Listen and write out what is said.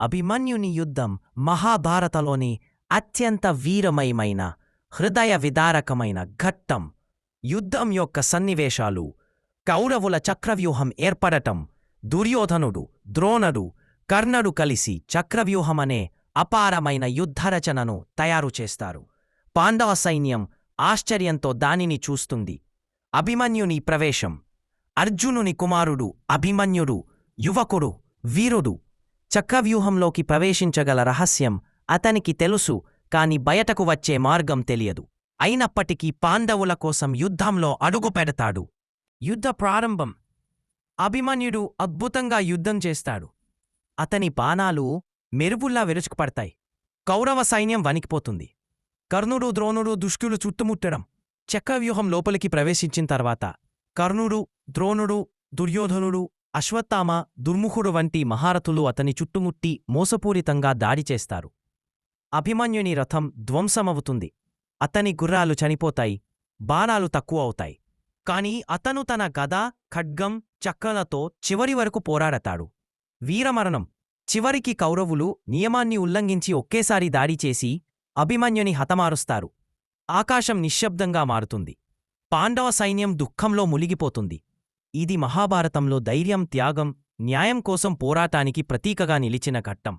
అభిమన్యుని యుద్ధం మహాభారతలోని అత్యంత వీరమయమైన హృదయ విదారకమైన ఘట్టం. యుద్ధం యొక్క సన్నివేశాలు కౌరవుల చక్రవ్యూహం ఏర్పడటం దుర్యోధనుడు ద్రోణుడు కర్ణుడు కలిసి చక్రవ్యూహమనే అపారమైన యుద్ధరచనను తయారు చేస్తారు. పాండవ సైన్యం ఆశ్చర్యంతో దానిని చూస్తుంది. అభిమన్యుని ప్రవేశం. అర్జునుని కుమారుడు అభిమన్యుడు యువకుడు వీరుడు చక్కవ్యూహంలోకి ప్రవేశించగల రహస్యం అతనికి తెలుసు కాని బయటకు వచ్చే మార్గం తెలియదు. అయినప్పటికీ పాండవుల కోసం యుద్ధంలో అడుగుపెడతాడు యుద్ధ ప్రారంభం. అభిమన్యుడు అద్భుతంగా యుద్ధం చేస్తాడు. అతని బాణాలు మెరుపుల్లా విరుచుకుపడతాయి. కౌరవ సైన్యం వణికిపోతుంది. కర్ణుడు ద్రోణుడు దుష్టులు చుట్టుముట్టడం. చక్రవ్యూహం లోపలికి ప్రవేశించిన తర్వాత కర్ణుడు ద్రోణుడు దుర్యోధనుడు అశ్వత్థామ దుర్ముఖుడు వంటి మహారథులు అతని చుట్టుముట్టి మోసపూరితంగా దాడి చేస్తారు. అభిమన్యుని రథం ధ్వంసమవుతుంది. అతని గుర్రాలు చనిపోతాయి. బాణాలు తక్కువ అవుతాయి కాని అతను తన గద ఖడ్గం చక్కలతో చివరి వరకు పోరాడతాడు. వీరమరణం. చివరికి కౌరవులు నియమాన్ని ఉల్లంఘించి ఒకేసారి దాడి చేసి అభిమన్యుని హతమారుస్తారు. ఆకాశం నిశ్శబ్దంగా మారుతుంది. పాండవ సైన్యం దుఃఖంలో మునిగిపోతుంది. ఇది మహాభారతంలో ధైర్యం త్యాగం న్యాయం కోసం పోరాటానికి ప్రతీకగా నిలిచిన ఘట్టం.